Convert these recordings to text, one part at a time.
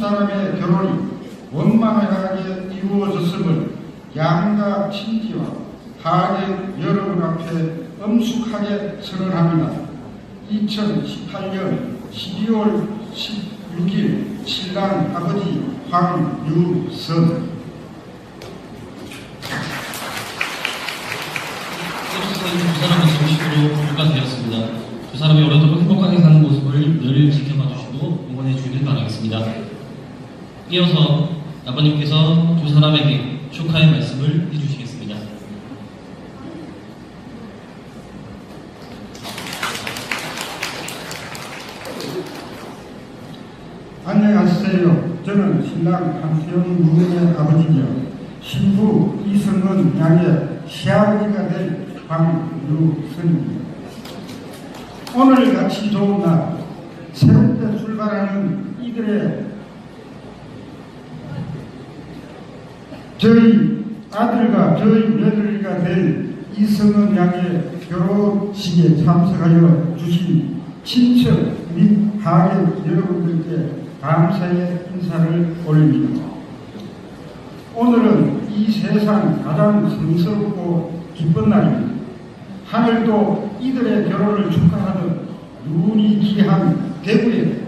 사람의 결혼이 원만하게 이루어졌음을 양가 친지와 하객 여러분 앞에 엄숙하게 선언합니다. 2018년 12월 16일 신랑 아버지 황유선 두 사람은 정식으로 불가되었습니다. 두 사람이 오래도록 행복하게 사는 모습을 늘 지켜봐 주시고 응원해 주기를 바라겠습니다. 이어서 아버님께서 두 사람에게 축하의 말씀을 해주시겠습니다. 안녕하세요. 저는 신랑 한태영 무은의 아버지며 신부 이성은 양의 시아버지가 될 황유선입니다. 오늘 같이 좋은 날 새롭게 출발하는 이들의 저희 아들과 저희 며느리가 될 이성은 양의 결혼식에 참석하여 주신 친척 및 가족 여러분들께 감사의 인사를 올립니다. 오늘은 이 세상 가장 성스럽고 기쁜 날입니다. 하늘도 이들의 결혼을 축하하는 눈이 귀한 대구에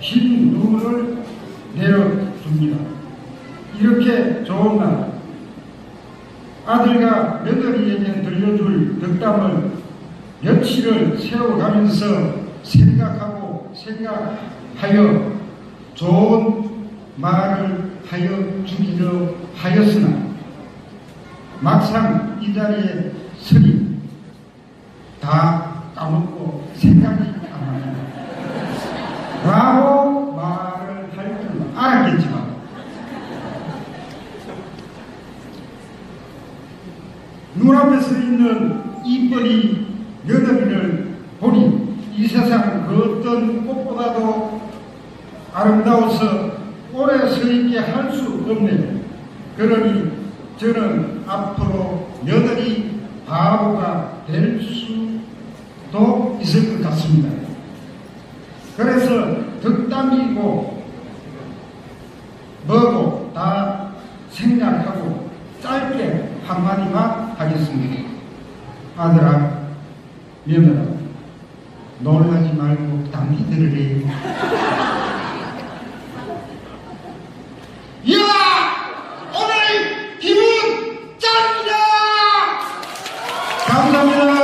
흰 눈을 내려줍니다. 이렇게 좋은 날. 아들과 며느리에게 들려줄 덕담을 며칠을 세워가면서 생각하고 생각하여 좋은 말을 하여 주기로 하였으나 막상 이 자리에 서니 다 까먹고 생각이 안 납니다. 라고 말을 할 줄 알았겠지만 눈앞에 서 있는 이쁜이 며느리를 보니 이 세상 그 어떤 꽃보다도 아름다워서 오래 서 있게 할 수 없네요. 그러니 저는 앞으로 며느리 바보가 될 수도 있을 것 같습니다. 그래서 덕담이고 뭐고 다 생략하고 짧게 한마디만 하겠습니다. 아들아, 며느라, 놀라지 말고 담기 들으래. 이와 오늘 기분 짱이다! 감사합니다.